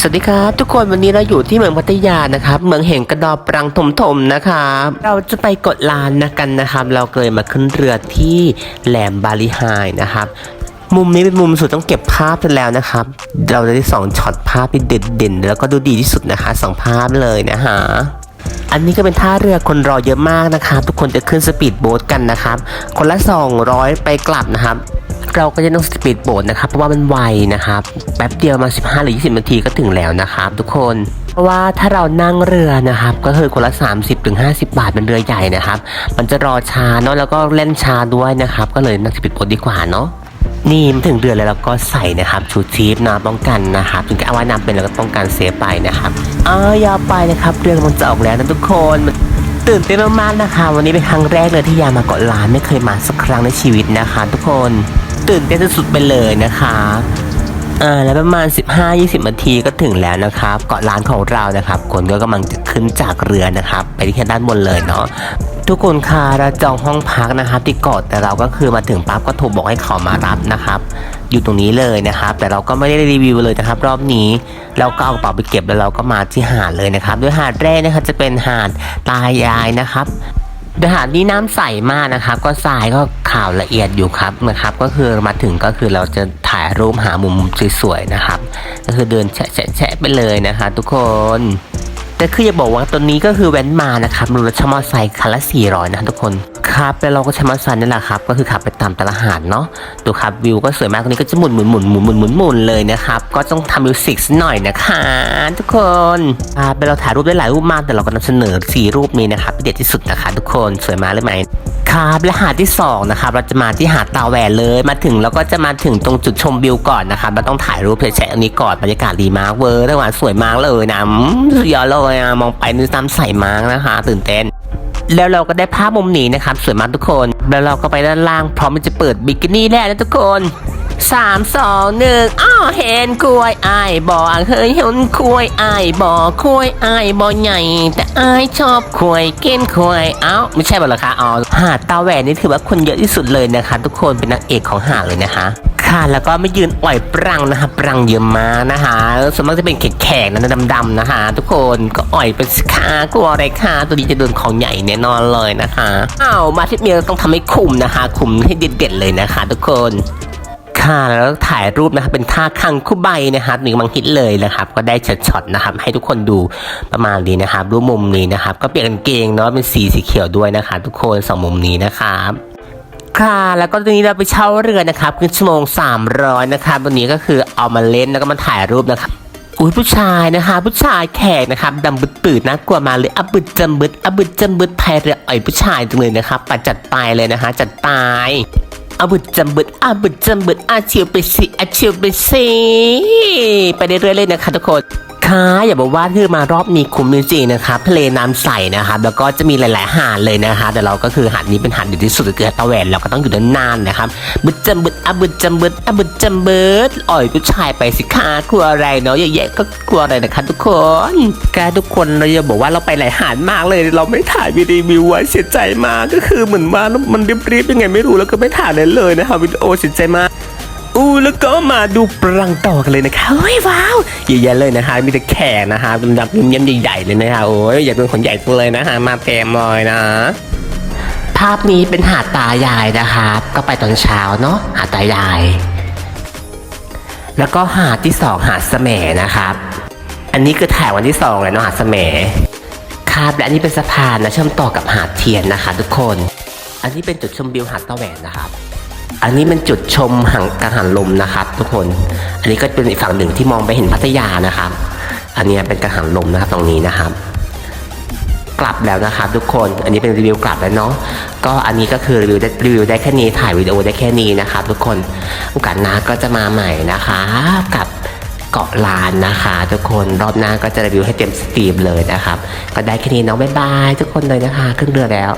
สวัสดีครับทุกคนวันนี้เราอยู่ที่เมืองพัทยานะครับ เมืองแห่งกระดอปรังถมถมนะครับเราจะไปกดลานนะกันนะครับ เราเคยมาขึ้นเรือที่แหลมบาลีไฮนะครับ มุมนี้เป็นมุมสุดต้องเก็บภาพกันแล้วนะครับ เราจะได้สองช็อตภาพที่เด่นๆแล้วก็ดูดีที่สุดนะคะสองภาพเลยนะฮะอันนี้ก็เป็นท่าเรือคนรอเยอะมากนะครับ ทุกคนจะขึ้นสปีดโบ๊ทกันนะครับ คนละ 200 ไปกลับนะครับ เราก็จะต้องสปีดโบ๊ทนะครับเพราะว่ามันไวนะครับแป๊บเดียวมา 15 หรือ 20 นาทีก็ถึงแล้วนะครับทุกคนเพราะว่าถ้าเรานั่งเรือนะครับก็คือคนละ 30ถึง50 บาทเป็นเรือใหญ่นะครับ มันจะรอช้าเนาะแล้วก็เล่นช้าด้วยนะครับก็เลยนั่งสปีดโบ๊ทดีกว่าเนาะนี่มาถึงเดือนแล้วเราก็ใส่นะครับชูชีพนะป้องกันนะครับถึงจะเอาไว้นำเป็นแล้วก็ป้องกันเซฟไปนะครับอ่ายาไปนะครับเรื่องมันจะออกแล้วนะทุกคนมันตื่นเต้นมากๆนะคะ วันนี้เป็นครั้งแรกเลยที่ยามาเกาะล้านไม่เคยมาสักครั้งในชีวิตนะคะ ทุกคน ตื่นเต้นสุดๆไปเลยนะคะอ่าแล้วประมาณ 15-20 นาทีก็ถึงแล้วนะครับเกาะล้านของเรานะครับ คนก็กำลังจะขึ้นจากเรือนะครับ ไปที่แค่ด้านบนเลยเนาะทุกคนคะเราจองห้องพักนะครับที่เกาะแต่เราก็คือมาถึงปั๊บก็โทรบอกให้เขามารับนะครับ อยู่ตรงนี้เลยนะครับ แต่เราก็ไม่ได้รีวิวเลยนะครับ รอบนี้เราก็เอากระเป๋าไปเก็บแล้วเราก็มาที่หาดเลยนะครับ ด้วยหาดแรกนะครับจะเป็นหาดตายายนะครับ เดยหาดนี้น้ำใสมากนะครับ ก็ทรายก็ขาวละเอียดอยู่ครับนะครับ ก็คือมาถึงก็คือเราจะถ่ายรูปหามุมสวยๆนะครับ ก็คือเดินแฉะแฉะไปเลยนะคะทุกคนแต่คืออย่าบอกว่าตัวนี้ก็คือแว้นมานะครับรถชมอไซค์คันละ400นะทุกคน ครับแล้วเราก็ใช้มอเตอร์ไซค์นี่แหละครับ ก็คือขับไปตามตลาดหาดเนาะดูครับวิวก็สวยมากตรงนี้ก็จะหมุนหมุนหมุนหมุนหมุนหมุนหมุนเลยนะครับ ก็ต้องทำมิวสิกสักหน่อยนะคะทุกคนครับแล้วเราถ่ายรูปได้หลายรูปมากแต่เราก็นำเสนอ4รูปนี้นะครับที่เด็ดที่สุดนะคะ ทุกคนสวยมากเลยไหมครับและหาดที่สองนะครับเราจะมาที่หาดตาแหวนเลย มาถึงเราก็จะมาถึงตรงจุดชมวิวก่อนนะครับเราต้องถ่ายรูปแฉะๆอันนี้ก่อนบรรยากาศดีมากเวอร์ระหว่างสวยมากเลยนะสุดยอดเลยอะมองไปนึกตามใสมากนะคะ ตื่นเต้น แล้วเราก็ได้ภาพมุมนี้นะครับสวยมากทุกคน แล้วเราก็ไปด้านล่างพร้อมที่จะเปิดบิกินี่แล้วนะทุกคนสามสองหนึ่งอ้อเห็นกล้วยอายบอกเฮ้ยเห็นกล้วยอายบอกกล้วยอายบอใหญ่ แต่อายชอบกล้วยกินกล้วยเอ้าไม่ใช่หรอคะอ๋อหาดตาแหวนนี่ถือว่าคนเยอะที่สุดเลยนะคะ ทุกคนเป็นนางเอกของหาดเลยนะคะ ค่ะ แล้วก็ไม่ยืนอ่อยปรังนะคะปรังเยอะมากนะคะส่วนมากจะเป็นแขกๆนะดำๆนะคะ ทุกคนก็อ่อยเป็นสิคากลัวอะไรคะตัวนี้จะโดนของใหญ่แน่นอนเลยนะคะอ้าวมาที่เมียต้องทำให้คุมนะคะ คุมให้เด็ดๆเลยนะคะ ทุกคนค่ะแล้วถ่ายรูปนะครับเป็นท่าคังคู่ใบนะครับหนึ่งกำลังฮิตเลยนะครับ ก็ได้ช็อตๆนะครับ ให้ทุกคนดูประมาณนี้นะครับรูปมุมนี้นะครับ ก็เปลี่ยนกางเกงเนาะเป็นสีสีเขียวด้วยนะคะ ทุกคนสองมุมนี้นะครับ ค่ะแล้วก็ตรงนี้เราไปเช่าเรือนะครับคือชั่วโมง 300นะครับวันนี้ก็คือเอามาเล่นแล้วก็มาถ่ายรูปนะครับอุ้ยผู้ชายนะคะ ผู้ชายแขกนะครับดำบึดปืดน่ากลัวมาเลยอับบึดจำบึดอับบึดจำบึดพายเรืออ่อยผู้ชายจังเลยนะครับปัดจัดไปเลยนะคะ จัดไปอาบึดจำบึดอาบึดจำบึดอาเชียวไปสิอาเชียวไปสิไปเรื่อยๆเลยนะคะทุกคน ค่ะอย่าบอกว่าที่มารอบนี้คุ้มจริงๆนะครับทะเลน้ำใสนะครับแล้วก็จะมีหลายๆหาดเลยนะคะแต่เราก็คือหาดนี้เป็นหาดดีที่สุดคือหาดตะแหวนเราก็ต้องอยู่นานๆนะครับบึดจำบึดอะบึดจำบึดอะบึดจำบึดอ่อยผู้ชายไปสิคะกลัวอะไรเนาะแย่ๆก็กลัวอะไรนะคะทุกคนแกทุกคนเราจะบอกว่าเราไปหลายหาดมากเลย เราไม่ถ่ายวิดีโอไว้เสียใจมากก็คือเหมือนว่ามันรีบๆยังไงไม่รู้แล้วก็ไม่ถ่ายเลยเลยนะคะวิดีโอเสียใจมาก แล้วก็มาดูปรังต่อกันเลยนะคะเฮ้ยว้าวเยอะแยะเลยนะคะมีแต่แขกนะคะเป็นแบบเยี่ยมๆใหญ่ๆเลยนะคะโอ้ยอยากเป็นคนใหญ่จังเลยนะคะมาเต็มเลยนะภาพนี้เป็นหาดตายายนะคะก็ไปตอนเช้าเนาะหาดตายาย แล้วก็หาดที่สองหาดแสมนะครับ อันนี้คือถ่ายวันที่สองเลยเนาะหาดแสมครับและอันนี้เป็นสะพานนะเชื่อมต่อกับหาดเทียนนะคะ ทุกคน อันนี้เป็นจุดชมวิวหาดตะแหวนนะครับ อันนี้เป็นจุดชมหังกังหันลมนะครับ ทุกคน อันนี้ก็เป็นอีกฝั่งหนึ่งที่มองไปเห็นพัทยานะครับ อันนี้เป็นกังหันลมนะครับตรงนี้นะครับ กลับแล้วนะครับทุกคน อันนี้เป็นรีวิวกลับแล้วเนาะ ก็อันนี้ก็คือรีวิวได้รีวิวได้แค่นี้ถ่ายวิดีโอได้แค่นี้นะครับ ทุกคน โอกาสหน้าก็จะมาใหม่นะคะกับเกาะลานนะคะ ทุกคนรอบหน้าก็จะรีวิวให้เต็มสตรีมเลยนะครับ ก็ได้แค่นี้เนาะบ๊ายบายทุกคนเลยนะคะขึ้นเรือแล้ว